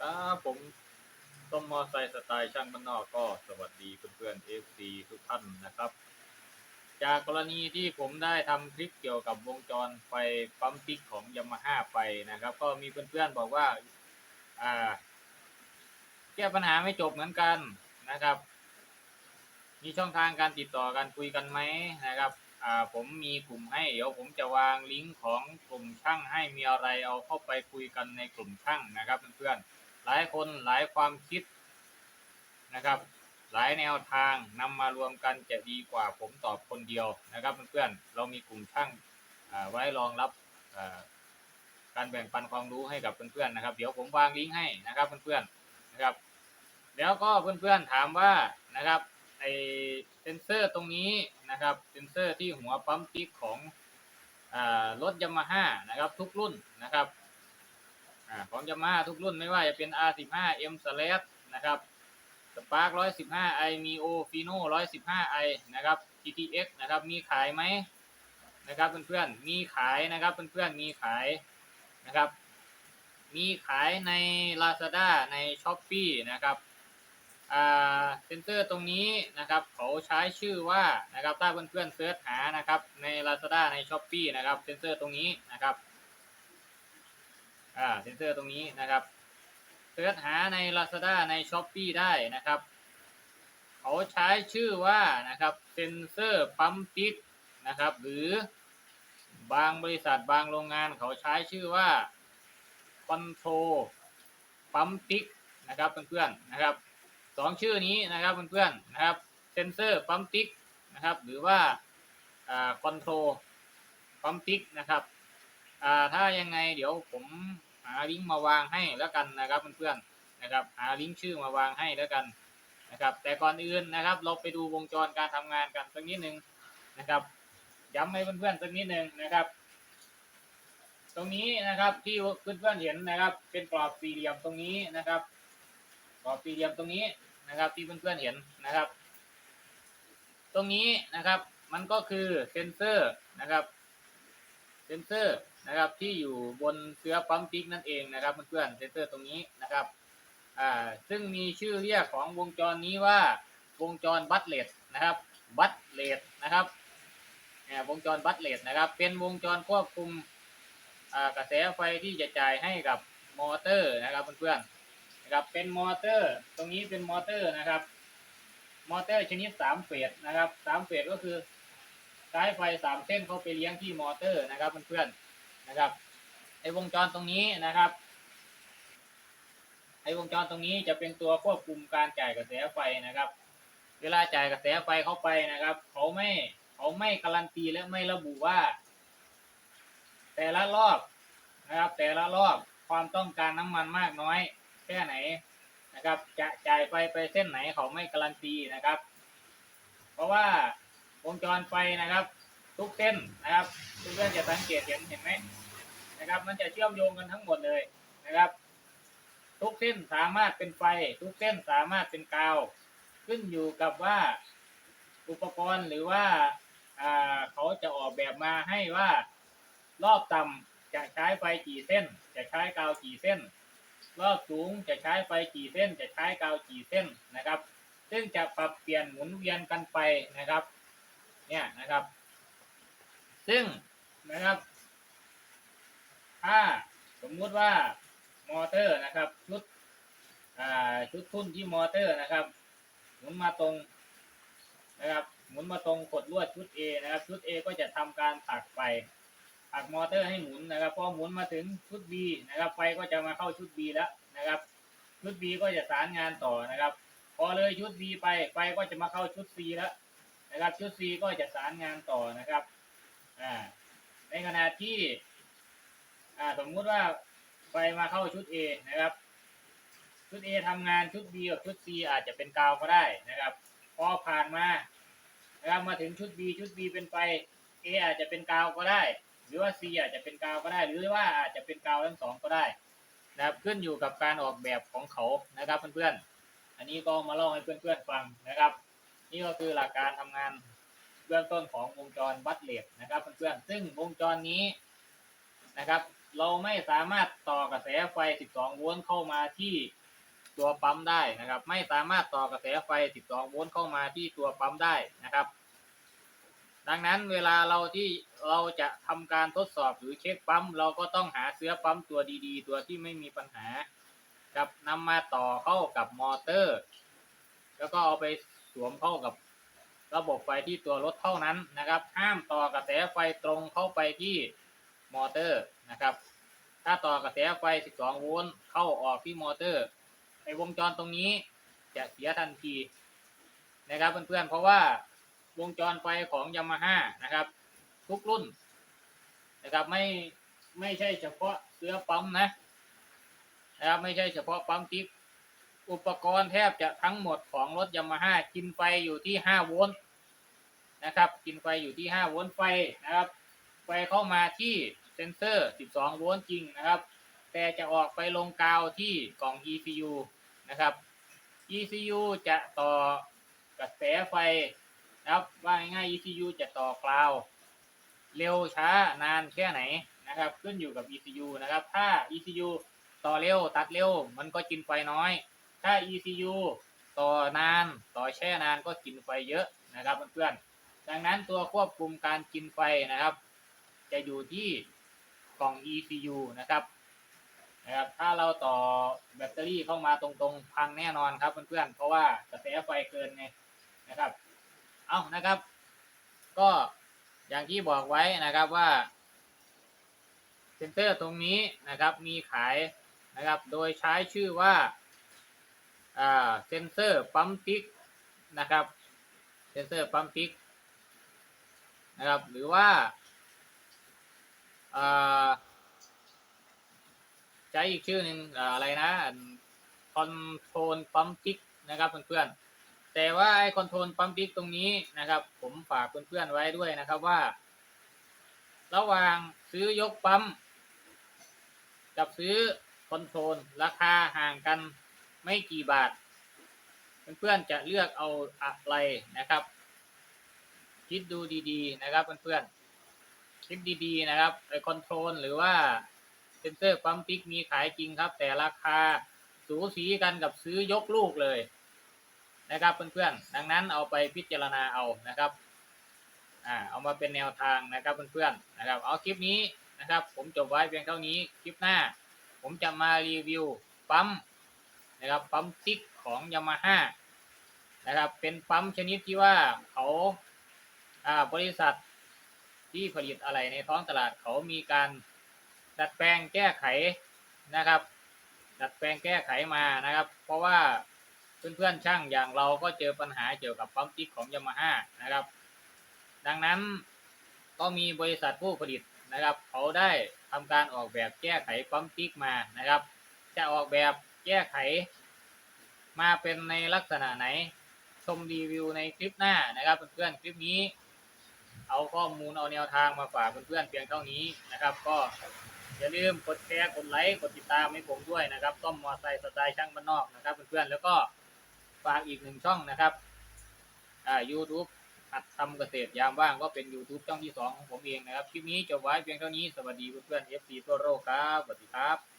ครับผมต้มมอไซค์สไตล์ช่างบ้านนอกก็สวัสดีเพื่อนๆ FC ทุกท่านนะครับ จากกรณีที่ผมได้ทำคลิปเกี่ยวกับวงจรไฟปั๊มติ๊กของยามาฮ่าไปนะครับ ก็มีเพื่อนๆบอกว่าอ่าแก้ปัญหาไม่จบเหมือนกันนะครับ มีช่องทางการติดต่อกันคุยกันไหมนะครับอ่าผมมีกลุ่มให้เดี๋ยวผมจะวางลิงก์ของกลุ่มช่างให้มีอะไรเอาเข้าไปคุยกันในกลุ่มช่างนะครับเพื่อนๆ ลายคนหลายความคิดนะครับ หลายแนวทางนำมารวมกันจะดีกว่าผมตอบคนเดียวนะครับเพื่อนๆเรามีกลุ่มช่างไว้รองรับการแบ่งปันความรู้ให้กับเพื่อนๆนะครับ เดี๋ยวผมวางลิงก์ให้นะครับเพื่อนๆนะครับ แล้วก็เพื่อนๆถามว่านะครับไอเซนเซอร์ตรงนี้นะครับเซนเซอร์ที่หัวปั๊มติ๊กของอรถยามาฮ่านะครับทุกรุ่นนะครับ อ่าของยามาทุกรุ่นไม่ว่าจะเป็น R15 M Slash นะครับ Spark 115 i Mio Fino 115 i นะครับ GTX นะครับมีขายไหมนะครับเพื่อนๆมีขายนะครับเพื่อนๆมีขายนะครับ มีขายใน Lazada ใน Shopee นะครับอ่าเซนเซอร์ตรงนี้นะครับเขาใช้ชื่อว่านะครับถ้าเพื่อนๆเสิร์ชหานะครับใน Lazada ใน Shopee นะครับเซนเซอร์ตรงนี้นะครับ อ่าเซนเซอร์ตรงนี้นะครับเสิร์ชหาใน Lazada ใน Shopee ได้นะครับ เขาใช้ชื่อว่านะครับเซนเซอร์ปั๊มติ๊กนะครับ หรือบางบริษัทบางโรงงานเขาใช้ชื่อว่าคอนโทรปั๊มติ๊กนะครับเพื่อนๆนะครับสองชื่อนี้นะครับเพื่อนๆนะครับเซนเซอร์ปั๊มติ๊กนะครับหรือว่าคอนโทรปั๊มติ๊กนะครับถ้ายังไงเดี๋ยวผม หาลิงก์มาวางให้แล้วกันนะครับเพื่อนๆนะครับ หาลิงก์ชื่อมาวางให้แล้วกันนะครับ แต่ก่อนอื่นนะครับ เราไปดูวงจรการทำงานกันสักนิดหนึ่งนะครับ ย้ำให้เพื่อนๆสักนิดหนึ่งนะครับ ตรงนี้นะครับที่เพื่อนๆเห็นนะครับ เป็นกรอบสี่เหลี่ยมตรงนี้นะครับกรอบสี่เหลี่ยมตรงนี้นะครับ ที่เพื่อนๆเห็นนะครับ ตรงนี้นะครับมันก็คือเซนเซอร์นะครับ เซนเซอร์ นะครับ ที่อยู่บนเสื้อปั๊มติ๊กนั่นเองนะครับเพื่อนๆเซนเซอร์ตรงนี้นะครับอ่าซึ่งมีชื่อเรียกของวงจรนี้ว่าวงจรบัตเลตนะครับบัตเลตนะครับเนี่ยวงจรบัตเลตนะครับ เป็นวงจรควบคุมกระแสไฟที่จะจ่ายให้กับมอเตอร์นะครับเพื่อนๆนะครับเป็นมอเตอร์ ตรงนี้เป็นมอเตอร์นะครับ มอเตอร์ชนิดสามเฟสนะครับสามเฟสก็คือสายไฟสามเส้นเข้าไปเลี้ยงที่มอเตอร์นะครับเพื่อนๆ นะครับไอวงจรตรงนี้นะครับไอวงจรตรงนี้จะเป็นตัวควบคุมการจ่ายกระแสไฟนะครับ เวลาจ่ายกระแสไฟเข้าไปนะครับ เขาไม่เขาไม่การันตีและไม่ระบุว่า แต่ละรอบนะครับ แต่ละรอบความต้องการน้ำมันมากน้อยแค่ไหนนะครับ จะจ่ายไฟไปเส้นไหนเขาไม่การันตีนะครับ เพราะว่าวงจรไฟนะครับ ทุกเส้นนะครับเพื่อนจะสังเกตเห็นเห็นไหม นะครับ มันจะเชื่อมโยงกันทั้งหมดเลยนะครับ ทุกเส้นสามารถเป็นไฟ ทุกเส้นสามารถเป็นกาว ขึ้นอยู่กับว่าอุปกรณ์หรือว่าอ่าเขาจะออกแบบมาให้ว่ารอบต่ำจะใช้ไฟกี่เส้น จะใช้กาวกี่เส้น รอบสูงจะใช้ไฟกี่เส้น จะใช้กาวกี่เส้นนะครับ ซึ่งจะปรับเปลี่ยนหมุนเวียนกันไปนะครับ เนี่ยนะครับ ซึ่งนะครับ ถ้าสมมุติว่ามอเตอร์นะครับ ชุดอ่าชุดทุ่นที่มอเตอร์นะครับ หมุนมาตรงนะครับ หมุนมาตรงกดลวดชุด A นะครับ ชุด A ก็จะทำการผลักไฟผลักมอเตอร์ให้หมุนนะครับพอหมุนมาถึงชุด B นะครับไฟก็จะมาเข้าชุด B แล้วนะครับ ชุด B ก็จะสารงานต่อนะครับ พอเลยชุด B ไปไฟก็จะมาเข้าชุด C แล้วนะครับ ชุด C ก็จะสารงานต่อนะครับอ่าในขณะที่ อ่าสมมุติว่าไฟมาเข้าชุด A นะครับ ชุด A ทำงานชุด B กับชุด C อาจจะเป็นกาวก็ได้นะครับพอผ่านมานะครับมาถึงชุด B ชุด B เป็นไฟ A อาจจะเป็นกาวก็ได้ หรือว่า C อาจจะเป็นกาวก็ได้ หรือว่าอาจจะเป็นกาวทั้งสองก็ได้นะครับขึ้นอยู่กับการออกแบบของเขานะครับเพื่อนๆ อันนี้ก็มาเล่าให้เพื่อนๆฟังนะครับ นี่ก็คือหลักการทำงานเบื้องต้นของวงจรบัตเลตนะครับเพื่อนๆซึ่งวงจรนี้นะครับ เราไม่สามารถต่อกระแสไฟ 12 โวลต์เข้ามาที่ตัวปั๊มได้นะครับ ไม่สามารถต่อกระแสไฟ 12 โวลต์เข้ามาที่ตัวปั๊มได้นะครับ ดังนั้นเวลาเราที่เราจะทำการทดสอบหรือเช็คปั๊ม เราก็ต้องหาเสื้อปั๊มตัวดีๆ ตัวที่ไม่มีปัญหา กับนำมาต่อเข้ากับมอเตอร์ แล้วก็เอาไปสวมเข้ากับระบบไฟที่ตัวรถเท่านั้นนะครับ ห้ามต่อกระแสไฟตรงเข้าไปที่มอเตอร์ นะครับ ถ้าต่อกระแสไฟ 12 โวลต์เข้าออกที่มอเตอร์ไอวงจรตรงนี้จะเสียทันทีนะครับเพื่อนๆ เพราะว่าวงจรไฟของยามาฮ่านะครับ ทุกรุ่นนะครับไม่ไม่ใช่เฉพาะเสื้อปั๊มนะนะครับไม่ใช่เฉพาะปั๊มติ๊กอุปกรณ์แทบจะทั้งหมดของรถยามาฮ่ากินไฟอยู่ที่ 5 โวลต์นะครับ กินไฟอยู่ที่ 5 โวลต์ไฟนะครับ ไฟเข้ามาที่เซนเซอร์ 12 โวลต์จริงนะครับ แต่จะออกไปลงกาวที่กล่อง ECU นะครับ ECU จะต่อกระแสไฟนะครับว่าง่ายๆ ECU จะต่อกราว เร็วช้านานแค่ไหนนะครับ ขึ้นอยู่กับ ECU นะครับ ถ้า ECU ต่อเร็วตัดเร็ว มันก็กินไฟน้อย ถ้า ECU ต่อนานต่อแช่นานก็กินไฟเยอะนะครับเพื่อนๆดังนั้นตัวควบคุมการกินไฟนะครับ จะอยู่ที่ กล่อง ECU นะครับนะครับ ถ้าเราต่อแบตเตอรี่เข้ามาตรงๆ พังแน่นอนครับเพื่อนๆ เพราะว่ากระแสไฟเกินไงนะครับ เอานะครับ ก็อย่างที่บอกไว้นะครับว่าเซนเซอร์ตรงนี้นะครับมีขายนะครับ โดยใช้ชื่อว่าเซนเซอร์ปั๊มติ๊กนะครับ เซนเซอร์ปั๊มติ๊กนะครับ หรือว่า ใช้อีกชื่อหนึ่งอะไรนะคอนโทรลปั๊มติ๊กนะครับเพื่อนๆแต่ว่าไอ้คอนโทรลปั๊มติ๊กตรงนี้นะครับ ผมฝากเพื่อนๆไว้ด้วยนะครับว่า ระหว่างซื้อยกปั๊มกับซื้อคอนโทรลราคาห่างกันไม่กี่บาท เพื่อนๆจะเลือกเอาอะไรนะครับ คิดดูดีๆนะครับเพื่อนๆ คิดดีๆนะครับไอคอนโทรลหรือว่าเซนเซอร์ปั๊มติ๊กมีขายจริงครับ แต่ราคาสูสีกันกับซื้อยกลูกเลยนะครับเพื่อนๆ ดังนั้นเอาไปพิจารณาเอานะครับอ่าเอามาเป็นแนวทางนะครับเพื่อนๆนะครับ เอาคลิปนี้นะครับ ผมจบไว้เพียงเท่านี้คลิปหน้า ผมจะมารีวิวปั๊มนะครับปั๊มติ๊กของยามาฮ่านะครับเป็นปั๊มชนิดที่ว่าเขาอ่าบริษัท ที่ผลิตอะไรในท้องตลาดเขามีการดัดแปลงแก้ไขนะครับ ดัดแปลงแก้ไขมานะครับ เพราะว่าเพื่อนๆช่างอย่างเราก็เจอปัญหาเกี่ยวกับปั๊มติ๊กของยามาฮ่านะครับ ดังนั้นก็มีบริษัทผู้ผลิตนะครับ เขาได้ทำการออกแบบแก้ไขปั๊มติ๊กมานะครับ จะออกแบบแก้ไข มาเป็นในลักษณะไหน ชมรีวิวในคลิปหน้านะครับ เพื่อนๆคลิปนี้ เอาข้อมูลเอาแนวทางมาฝากเพื่อนๆเพียงเท่านี้นะครับ ก็อย่าลืมกดแชร์กดไลค์กดติดตามให้ผมด้วยนะครับต้อมมอไซค์สไตล์ช่างบ้านนอกนะครับเพื่อนๆแล้วก็ฝากอีกหนึ่งช่องนะครับอ่า YouTube หัดทำเกษตรยามว่างก็เป็น YouTube ช่องที่ 2 ของผมเองนะครับ คลิปนี้จบไว้เพียงเท่านี้ สวัสดีเพื่อนๆ FC ทั่วโลกครับ สวัสดีครับ